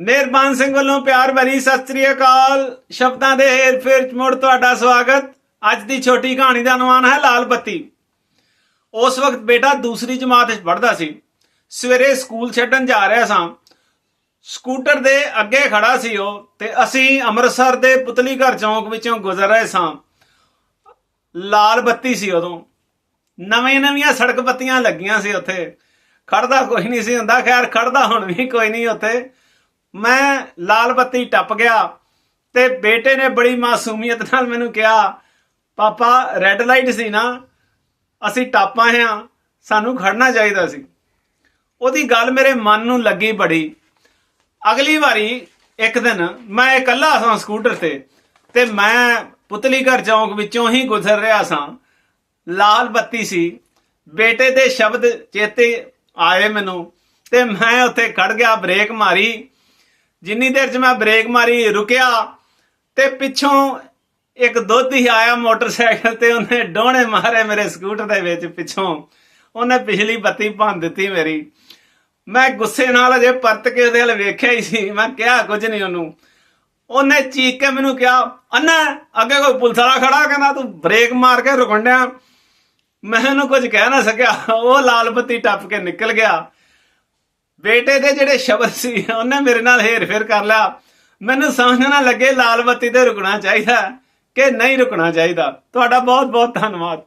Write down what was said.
ਮਿਹਰਬਾਨ ਸਿੰਘ ਵੱਲੋਂ ਪਿਆਰ ਭਰੀ ਸਤਿ ਸ੍ਰੀ ਅਕਾਲ। ਸ਼ਬਦਾਂ ਦੇ ਹੇਰ ਫੇਰ ਚ ਮੁੜ ਤੁਹਾਡਾ ਸਵਾਗਤ। ਅੱਜ ਦੀ ਛੋਟੀ ਕਹਾਣੀ ਦਾ ਅਨੁਮਾਨ ਹੈ ਲਾਲ ਬੱਤੀ। ਉਸ ਵਕਤ ਬੇਟਾ ਦੂਸਰੀ ਜਮਾਤ ਵਿੱਚ ਪੜ੍ਹਦਾ ਸੀ। ਸਵੇਰੇ ਸਕੂਲ ਛੱਡਣ ਜਾ ਰਿਹਾ ਸਾਂ। ਸਕੂਟਰ ਦੇ ਅੱਗੇ ਖੜਾ ਸੀ ਉਹ ਤੇ ਅਸੀਂ ਅੰਮ੍ਰਿਤਸਰ ਦੇ ਪੁਤਲੀ ਘਰ ਚੌਂਕ ਵਿੱਚੋਂ ਗੁਜ਼ਰ ਰਹੇ ਸਾਂ। ਲਾਲ ਬੱਤੀ ਸੀ ਉਦੋਂ। ਨਵੇਂ ਨਵੀਆਂ ਸੜਕ ਬੱਤੀਆਂ ਲੱਗੀਆਂ ਸੀ ਉੱਥੇ। ਖੜਦਾ ਕੋਈ ਨਹੀਂ ਸੀ ਹੁੰਦਾ। ਖੈਰ ਖੜਦਾ ਹੁਣ ਵੀ ਕੋਈ ਨਹੀਂ ਉੱਥੇ। ਮੈਂ ਲਾਲ ਬੱਤੀ ਟੱਪ ਗਿਆ ਤੇ ਬੇਟੇ ਨੇ ਬੜੀ ਮਾਸੂਮੀਅਤ ਨਾਲ ਮੈਨੂੰ ਕਿਹਾ, ਪਾਪਾ ਰੈੱਡ ਲਾਈਟ ਸੀ ਨਾ, ਅਸੀਂ ਟੱਪ ਆਏ ਹਾਂ, ਸਾਨੂੰ ਖੜਨਾ ਚਾਹੀਦਾ ਸੀ। ਉਹਦੀ ਗੱਲ ਮੇਰੇ ਮਨ ਨੂੰ ਲੱਗੀ ਬੜੀ। ਅਗਲੀ ਵਾਰੀ ਇੱਕ ਦਿਨ ਮੈਂ ਇਕੱਲਾ ਸਾਂ ਸਕੂਟਰ ਤੇ ਤੇ ਮੈਂ ਪੁਤਲੀ ਘਰ ਚੌਂਕ ਵਿੱਚੋਂ ਹੀ ਗੁਜ਼ਰ ਰਿਹਾ ਸਾਂ। ਲਾਲ ਬੱਤੀ ਸੀ। ਬੇਟੇ ਦੇ ਸ਼ਬਦ ਚੇਤੇ ਆਏ ਮੈਨੂੰ ਤੇ ਮੈਂ ਉੱਥੇ ਖੜ ਗਿਆ, ਬ੍ਰੇਕ ਮਾਰੀ। ਜਿੰਨੀ ਦੇਰ 'ਚ ਮੈਂ ਬ੍ਰੇਕ ਮਾਰੀ, ਰੁਕਿਆ ਤੇ ਪਿੱਛੋਂ ਇੱਕ ਦੋਧੀ ਆਇਆ ਮੋਟਰਸਾਈਕਲ ਤੇ, ਉਹਨੇ ਡੋਣੇ ਮਾਰੇ ਮੇਰੇ ਸਕੂਟਰ ਦੇ ਵਿੱਚ ਪਿੱਛੋਂ। ਉਹਨੇ ਪਿਛਲੀ ਬੱਤੀ ਭੰਨ ਦਿੱਤੀ ਮੇਰੀ। ਮੈਂ ਗੁੱਸੇ ਨਾਲ ਅਜੇ ਪਰਤ ਕੇ ਉਹਦੇ ਵੱਲ ਵੇਖਿਆ ਹੀ ਸੀ। ਮੈਂ ਕਿਹਾ, ਕੁਝ ਨਹੀਂ ਉਹਨੂੰ। ਉਹਨੇ ਚੀਕ ਕੇ ਮੈਨੂੰ ਕਿਹਾ, ਅੰਨਾ, ਅੱਗੇ ਕੋਈ ਪੁਲਿਸ ਵਾਲਾ ਖੜਾ? ਕਹਿੰਦਾ, ਤੂੰ ਬ੍ਰੇਕ ਮਾਰ ਕੇ ਰੁਕਣ ਡਿਆ। ਮੈਂ ਉਹਨੂੰ ਕੁਝ ਕਹਿ ਨਾ ਸਕਿਆ। ਉਹ ਲਾਲ ਬੱਤੀ ਟੱਪ ਕੇ ਨਿਕਲ ਗਿਆ। ਬੇਟੇ ਦੇ ਜਿਹੜੇ ਸ਼ਬਦ ਸੀ, ਉਹਨੇ ਮੇਰੇ ਨਾਲ ਹੇਰ ਫੇਰ ਕਰ ਲਿਆ। ਮੈਨੂੰ ਸਮਝ ਨਾ ਲੱਗੇ ਲਾਲ ਬੱਤੀ ਤੇ ਰੁਕਣਾ ਚਾਹੀਦਾ ਕਿ ਨਹੀਂ ਰੁਕਣਾ ਚਾਹੀਦਾ। ਤੁਹਾਡਾ ਬਹੁਤ ਬਹੁਤ ਧੰਨਵਾਦ।